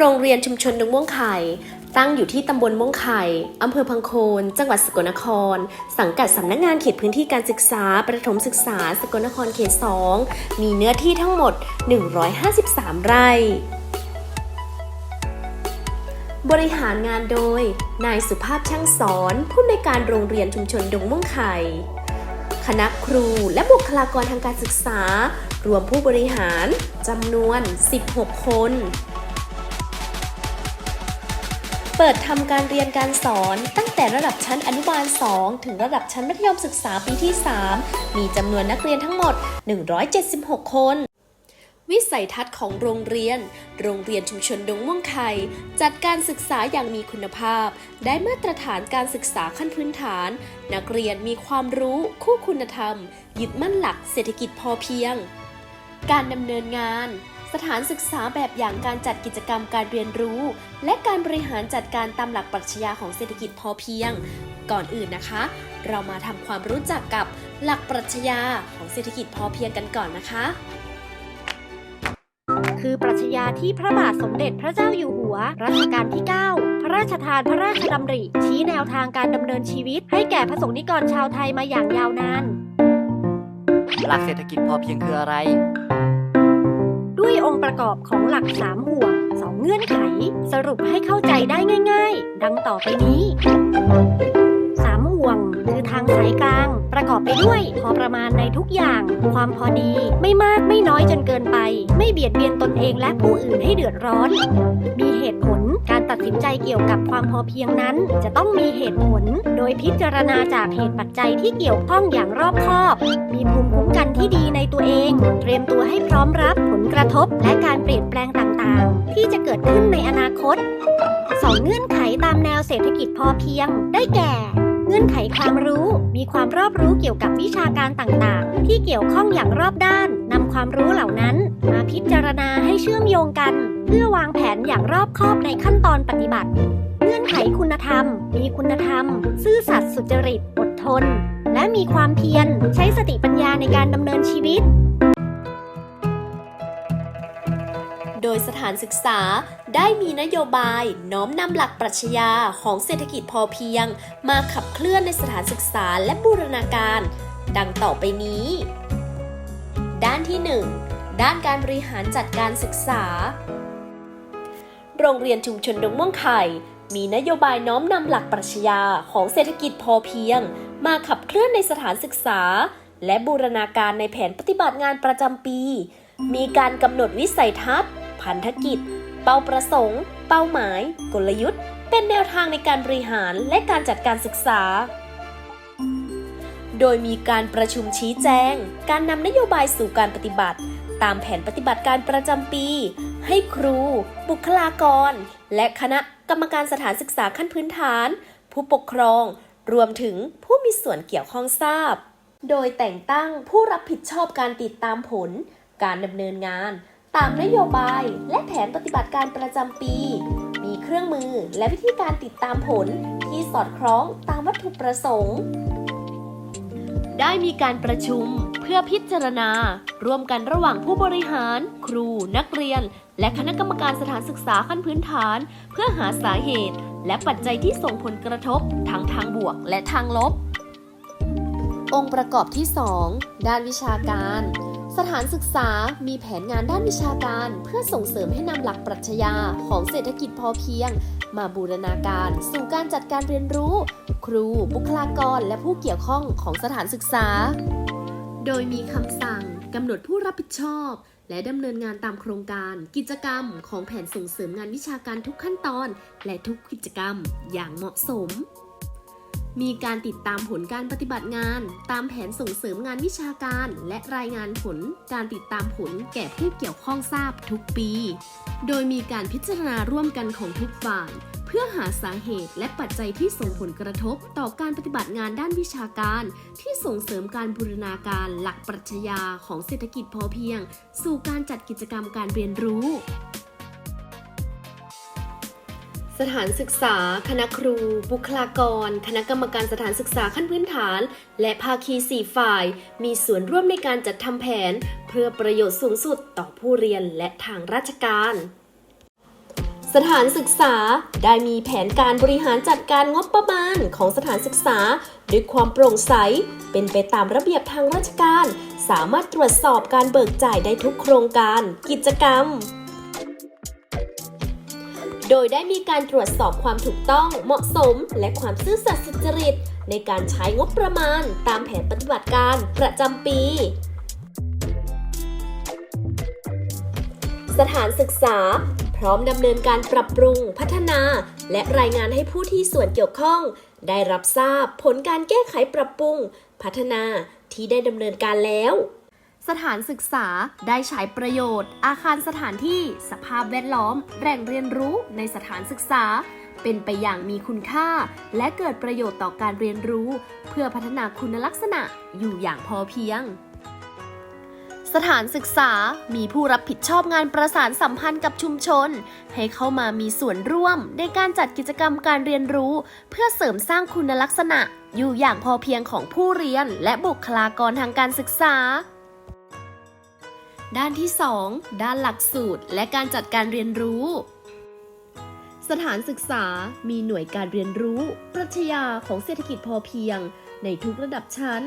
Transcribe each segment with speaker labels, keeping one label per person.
Speaker 1: โรงเรียนชุมชนดงม่วงไข่ ตั้งอยู่ที่ตำบลม่วงไข่อำเภอพังโคน จังหวัดสกลนคร สังกัดสำนักงานเขตพื้นที่การศึกษา ประถมศึกษา สกลนครเขต 2 มีเนื้อที่ทั้งหมด 153 ไร่ บริหารงานโดย นายสุภาพช่างสอน ผู้ในการโรงเรียนชุมชนดงม่วงไข่คณะครูและบุคลากรทางการศึกษา รวมผู้บริหารจำนวน 16 คน เปิดทำการเรียนการสอนตั้งแต่ระดับชั้นอนุบาล 2 ถึงระดับชั้นมัธยมศึกษาปีที่ 3 มีจำนวนนักเรียนทั้งหมด 176 คน วิสัยทัศน์ของโรงเรียน โรงเรียนชุมชนดงม่วงไข่จัดการศึกษาอย่างมีคุณภาพ ได้มาตรฐานการศึกษาขั้นพื้นฐาน นักเรียนมีความรู้คู่คุณธรรม ยึดมั่นหลักเศรษฐกิจพอเพียง การดำเนินงาน สถานศึกษาแบบอย่างการจัดกิจกรรมการเรียนรู้ และการบริหารจัดการตามหลักปรัชญาของเศรษฐกิจพอเพียง ก่อนอื่นนะคะ เรามาทำความรู้จักกับหลักปรัชญาของเศรษฐกิจพอเพียงกันก่อนนะคะ
Speaker 2: คือปรัชญาที่พระบาทสมเด็จพระเจ้าอยู่หัว รัชกาลที่ 9 พระราชทานพระราชดำริ ชี้แนวทางการดำเนินชีวิต ให้แก่พระสงฆ์นิกรชาวไทยมาอย่างยาวนาน
Speaker 3: หลักเศรษฐกิจพอเพียงคืออะไร
Speaker 2: ด้วยองค์ประกอบของหลัก3ห่วง2เงื่อนไข สรุปให้เข้าใจได้ง่าย ๆ ดังต่อไปนี้3ห่วงคือทางสายกลาง ประกอบไปด้วย พอประมาณในทุกอย่าง ความพอดี ไม่มากไม่น้อยจนเกินไป ไม่เบียดเบียนตนเองและผู้อื่นให้เดือดร้อน มีเหตุผลการตัดสินใจเกี่ยวกับความพอเพียงนั้น จะต้องมีเหตุผล โดยพิจารณาจากเหตุปัจจัยที่เกี่ยวข้องอย่างรอบคอบ มีภูมิคุ้มกันที่ดีในตัวเอง เตรียมตัวให้พร้อมรับผลกระทบและการเปลี่ยนแปลงต่างๆ ที่จะเกิดขึ้นในอนาคตสองเงื่อนไขตามแนวเศรษฐกิจพอเพียง ได้แก่ เงื่อนไขความรู้ มีความรอบรู้เกี่ยวกับวิชาการต่างๆ ที่เกี่ยวข้องอย่างรอบด้านนำความรู้เหล่านั้น มาพิจารณาให้เชื่อมโยงกัน เพื่อวางแผนอย่างรอบคอบในขั้นตอนปฏิบัติ เงื่อนไขคุณธรรม มีคุณธรรม ซื่อสัตย์สุจริต อดทน และมีความเพียร ใช้สติปัญญาในการดำเนินชีวิต
Speaker 1: ยสถานศึกษาได้มีนโยบายน้อมนำหลักปรัชญาของเศรษฐกิจพอเพียง มาขับเคลื่อนในสถานศึกษาและบูรณาการ ดังต่อไปนี้ ด้านที่ 1 ด้านการบริหารจัดการศึกษา โรงเรียนชุมชนดงม่วงไข่มีนโยบายน้อมนำหลักปรัชญาของเศรษฐกิจพอเพียง มาขับเคลื่อนในสถานศึกษา และบูรณาการในแผนปฏิบัติงานประจำปี มีการกำหนดวิสัยทัศน์ พันธกิจ เป้าประสงค์ เป้าหมาย กลยุทธ์ เป็นแนวทางในการบริหารและการจัดการศึกษา โดยมีการประชุมชี้แจง การนำนโยบายสู่การปฏิบัติ ตามแผนปฏิบัติการประจำปี ให้ครู บุคลากร และคณะกรรมการสถานศึกษาขั้นพื้นฐาน ผู้ปกครอง รวมถึงผู้มีส่วนเกี่ยวข้องทราบ โดยแต่งตั้งผู้รับผิดชอบการติดตามผล การดำเนินงาน ตามนโยบายและแผนปฏิบัติการประจำปี มีเครื่องมือและวิธีการติดตามผลที่สอดคล้องตามวัตถุประสงค์ ได้มีการประชุมเพื่อพิจารณา ร่วมกันระหว่างผู้บริหาร ครู นักเรียน และคณะกรรมการสถานศึกษาขั้นพื้นฐาน เพื่อหาสาเหตุ และปัจจัยที่ส่งผลกระทบทั้งทางบวกและทางลบ องค์ประกอบที่ 2 ด้านวิชาการ สถานศึกษามีแผนงานด้านวิชาการเพื่อส่งเสริมให้นำหลักปรัชญาของเศรษฐกิจพอเพียง มาบูรณาการสู่การจัดการเรียนรู้ ครูบุคลากร และผู้เกี่ยวข้องของสถานศึกษา โดยมีคำสั่งกำหนดผู้รับผิดชอบ และดำเนินงานตามโครงการ กิจกรรม ของแผนส่งเสริมงานวิชาการทุกขั้นตอน และทุกกิจกรรมอย่างเหมาะสม มีการติดตามผลการปฏิบัติงาน ตามแผนส่งเสริมงานวิชาการ และรายงานผลการติดตามผลแก่ผู้เกี่ยวข้องทราบทุกปี โดยมีการพิจารณาร่วมกันของทุกฝ่าย เพื่อหาสาเหตุและปัจจัยที่ส่งผลกระทบต่อการปฏิบัติงานด้านวิชาการ ที่ส่งเสริมการบูรณาการหลักปรัชญาของเศรษฐกิจพอเพียง สู่การจัดกิจกรรมการเรียนรู้ สถานศึกษา คณะครู บุคลากร คณะกรรมการสถานศึกษาขั้นพื้นฐาน และภาคีสี่ฝ่าย มีส่วนร่วมในการจัดทำแผน เพื่อประโยชน์สูงสุดต่อผู้เรียนและทางราชการ สถานศึกษาได้มีแผนการบริหารจัดการงบประมาณของสถานศึกษา ด้วยความโปร่งใส เป็นไปตามระเบียบทางราชการ สามารถตรวจสอบการเบิกจ่ายได้ทุกโครงการ กิจกรรม โดยได้มีการตรวจสอบความถูกต้องเหมาะสม และความซื่อสัตย์สุจริต ในการใช้งบประมาณตามแผนปฏิบัติการประจำปี สถานศึกษา พร้อมดำเนินการปรับปรุง พัฒนา และรายงานให้ผู้ที่ส่วนเกี่ยวข้อง ได้รับทราบผลการแก้ไขปรับปรุง พัฒนาที่ได้ดำเนินการแล้ว สถานศึกษาได้ใช้ประโยชน์ อาคารสถานที่สภาพแวดล้อม แหล่งเรียนรู้ในสถานศึกษา เป็นไปอย่างมีคุณค่า และเกิดประโยชน์ต่อการเรียนรู้ เพื่อพัฒนาคุณลักษณะอยู่อย่างพอเพียงสถานศึกษา มีผู้รับผิดชอบงานประสานสัมพันธ์กับชุมชน ให้เข้ามามีส่วนร่วมในการจัดกิจกรรมการเรียนรู้ เพื่อเสริมสร้างคุณลักษณะ อยู่อย่างพอเพียงของผู้เรียนและบุคลากรทางการศึกษา ด้านที่ 2 ด้านหลักสูตร และการจัดการเรียนรู้ สถานศึกษามีหน่วยการเรียนรู้ ปรัชญาของเศรษฐกิจพอเพียง ในทุกระดับชั้น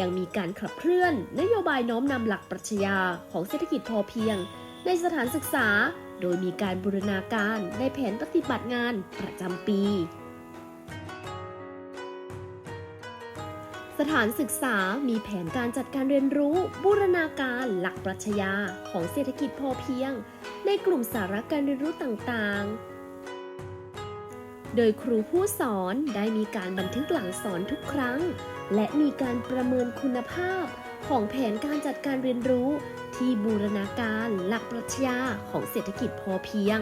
Speaker 1: ยังมีการขับเคลื่อน นโยบายน้อมนำหลักปรัชญาของเศรษฐกิจพอเพียง ในสถานศึกษา โดยมีการบูรณาการในแผนปฏิบัติงานประจำปี สถานศึกษามีแผนการจัดการเรียนรู้ บูรณาการหลักปรัชญาของเศรษฐกิจพอเพียง ในกลุ่มสาระการเรียนรู้ต่างๆ โดยครูผู้สอนได้มีการบันทึกหลังสอนทุกครั้ง และมีการประเมินคุณภาพ ของแผนการจัดการเรียนรู้ ที่บูรณาการหลักปรัชญาของเศรษฐกิจพอเพียง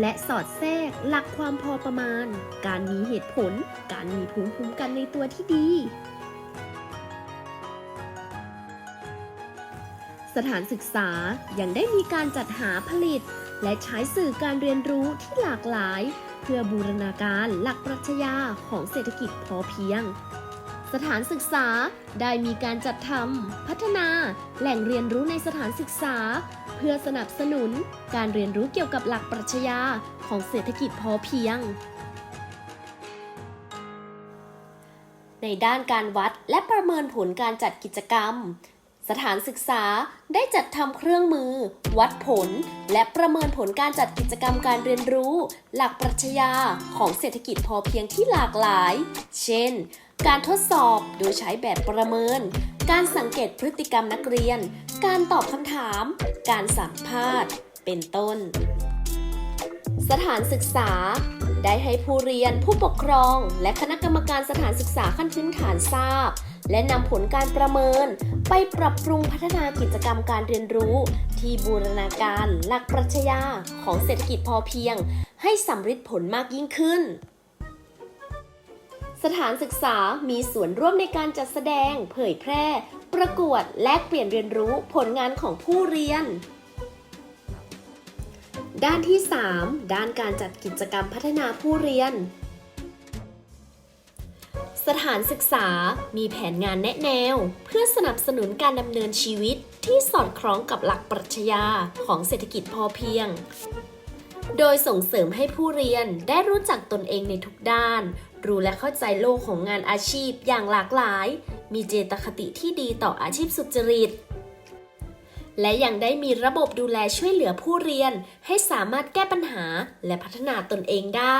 Speaker 1: และสอดแทรกหลักความพอประมาณ การมีเหตุผล การมีภูมิคุ้มกันในตัวที่ดี สถานศึกษายังได้มีการจัดหาผลิต และใช้สื่อการเรียนรู้ที่หลากหลาย เพื่อบูรณาการหลักปรัชญาของเศรษฐกิจพอเพียง สถานศึกษาได้มีการจัดทำพัฒนาแหล่งเรียนรู้ในสถานศึกษา เพื่อสนับสนุนการเรียนรู้เกี่ยวกับหลักปรัชญาของเศรษฐกิจพอเพียง ในด้านการวัดและประเมินผลการจัดกิจกรรม สถานศึกษาได้จัดทำเครื่องมือ วัดผล และประเมินผลการจัดกิจกรรมการเรียนรู้ หลักปรัชญาของเศรษฐกิจพอเพียงที่หลากหลาย เช่น การทดสอบโดยใช้แบบประเมิน การสังเกตพฤติกรรมนักเรียน การตอบคำถาม การสัมภาษณ์ เป็นต้น สถานศึกษา ได้ให้ผู้เรียนผู้ปกครอง และคณะกรรมการสถานศึกษาขั้นพื้นฐานทราบ และนำผลการประเมิน ไปปรับปรุงพัฒนากิจกรรมการเรียนรู้ ที่บูรณาการ หลักปรัชญาของเศรษฐกิจพอเพียง ให้สำฤทธิ์ผลมากยิ่งขึ้น สถานศึกษามีส่วนร่วมในการจัดแสดง เผยแพร่ ประกวด แลกเปลี่ยนเรียนรู้ผลงานของผู้เรียน ด้านที่ 3 ด้านการจัดกิจกรรมพัฒนาผู้เรียน สถานศึกษามีแผนงานแนะแนว เพื่อสนับสนุนการดำเนินชีวิตที่สอดคล้องกับหลักปรัชญาของเศรษฐกิจพอเพียง โดยส่งเสริมให้ผู้เรียนได้รู้จักตนเองในทุกด้าน รู้และเข้าใจโลกของงานอาชีพอย่างหลากหลาย มีเจตคติที่ดีต่ออาชีพสุจริต และยังได้มีระบบดูแลช่วยเหลือผู้เรียน ให้สามารถแก้ปัญหาและพัฒนาตนเองได้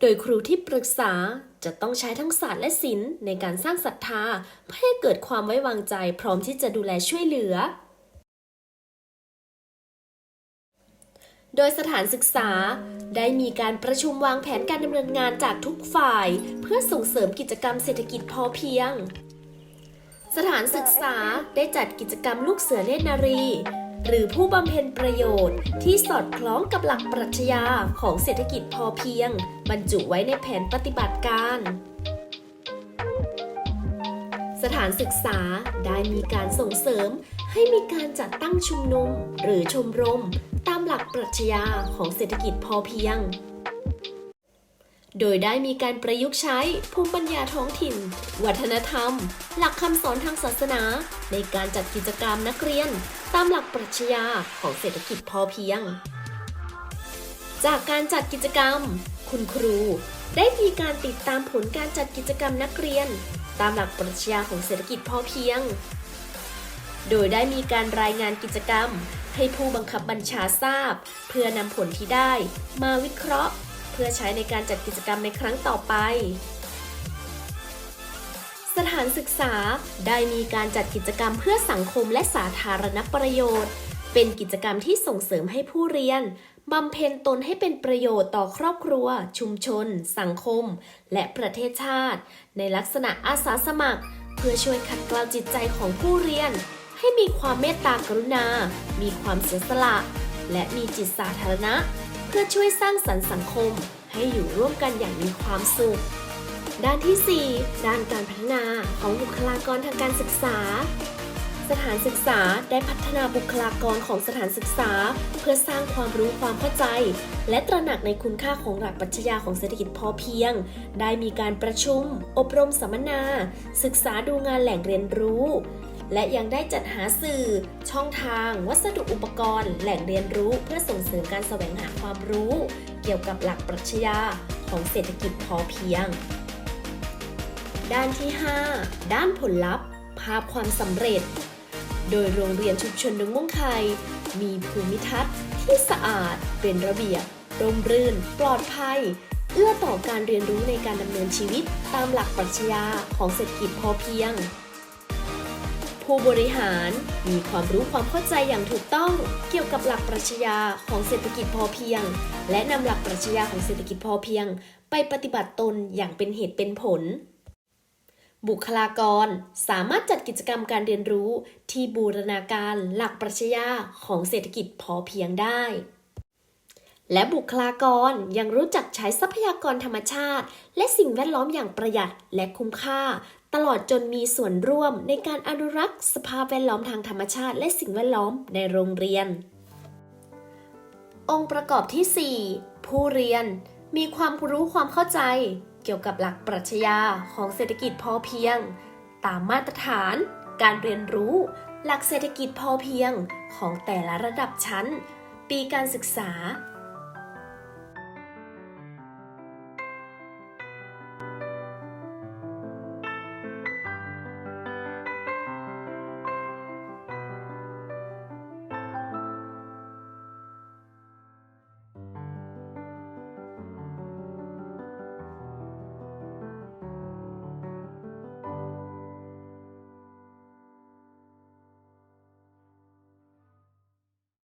Speaker 1: โดยครูที่ปรึกษาจะต้องใช้ทั้งศาสตร์และศิลป์ในการสร้างศรัทธาเพื่อให้เกิดความไว้วางใจพร้อมที่จะดูแลช่วยเหลือ โดยสถานศึกษา ได้มีการประชุมวางแผนการดำเนินงานจากทุกฝ่าย เพื่อส่งเสริมกิจกรรมเศรษฐกิจพอเพียง สถานศึกษาได้จัดกิจกรรมลูกเสือเนตรนารี หรือผู้บำเพ็ญประโยชน์ ที่สอดคล้องกับหลักปรัชญาของเศรษฐกิจพอเพียง บรรจุไว้ในแผนปฏิบัติการสถานศึกษาได้มีการส่งเสริม ให้มีการจัดตั้งชุมนุมหรือชมรม ตามหลักปรัชญาของเศรษฐกิจพอเพียง โดยได้มีการประยุกต์ใช้ภูมิปัญญาท้องถิ่น วัฒนธรรม หลักคำสอนทางศาสนา ในการจัดกิจกรรมนักเรียน ตามหลักปรัชญาของเศรษฐกิจพอเพียง จากการจัดกิจกรรม คุณครู ได้มีการติดตามผลการจัดกิจกรรมนักเรียน ตามหลักปรัชญาของเศรษฐกิจพอเพียง โดยได้มีการรายงานกิจกรรม ให้ผู้บังคับบัญชาทราบ เพื่อนำผลที่ได้ มาวิเคราะห์ เพื่อใช้ในการจัดกิจกรรมในครั้งต่อไป สถานศึกษาได้มีการจัดกิจกรรมเพื่อสังคมและสาธารณประโยชน์ เป็นกิจกรรมที่ส่งเสริมให้ผู้เรียนบำเพ็ญตนให้เป็นประโยชน์ต่อครอบครัว ชุมชน สังคม และประเทศชาติ ในลักษณะอาสาสมัคร เพื่อช่วยขัดเกลาจิตใจของผู้เรียน ให้มีความเมตตากรุณา มีความเสียสละ และมีจิตสาธารณะ เพื่อช่วยสร้างสรรค์สังคม ให้อยู่ร่วมกันอย่างมีความสุข ด้านที่ 4 ด้านการพัฒนาของบุคลากรทางการศึกษา สถานศึกษาได้พัฒนาบุคลากรของสถานศึกษา เพื่อสร้างความรู้ความเข้าใจ และตระหนักในคุณค่าของหลักปรัชญาของเศรษฐกิจพอเพียง ได้มีการประชุม อบรมสัมมนา ศึกษาดูงานแหล่งเรียนรู้ และยังได้จัดหาสื่อ ช่องทาง วัสดุอุปกรณ์ แหล่งเรียนรู้เพื่อส่งเสริมการแสวงหาความรู้ เกี่ยวกับหลักปรัชญาของเศรษฐกิจพอเพียง ด้านที่ 5 ด้านผลลัพธ์ ภาพความสำเร็จ โดยโรงเรียนชุมชนดงม่วงไคมีภูมิทัศน์ที่สะอาด เป็นระเบียบ ร่มรื่น ปลอดภัย เอื้อต่อการเรียนรู้ในการดำเนินชีวิตตามหลักปรัชญาของเศรษฐกิจพอเพียง ผู้บริหารมีความรู้ความเข้าใจอย่างถูกต้อง เกี่ยวกับหลักปรัชญาของเศรษฐกิจพอเพียง และนำหลักปรัชญาของเศรษฐกิจพอเพียง ไปปฏิบัติตนอย่างเป็นเหตุเป็นผล บุคลากรสามารถจัดกิจกรรมการเรียนรู้ที่บูรณาการหลักปรัชญาของเศรษฐกิจพอเพียงได้และบุคลากรยังรู้จักใช้ทรัพยากรธรรมชาติ และสิ่งแวดล้อมอย่างประหยัดและคุ้มค่า ตลอดจนมีส่วนร่วมในการอนุรักษ์สภาพแวดล้อมทางธรรมชาติและสิ่งแวดล้อมในโรงเรียน องค์ประกอบที่ 4 ผู้เรียนมีความรู้ความเข้าใจเกี่ยวกับหลักปรัชญาของเศรษฐกิจพอเพียง ตามมาตรฐาน การเรียนรู้ หลักเศรษฐกิจพอเพียงของแต่ละระดับชั้น ปีการศึกษา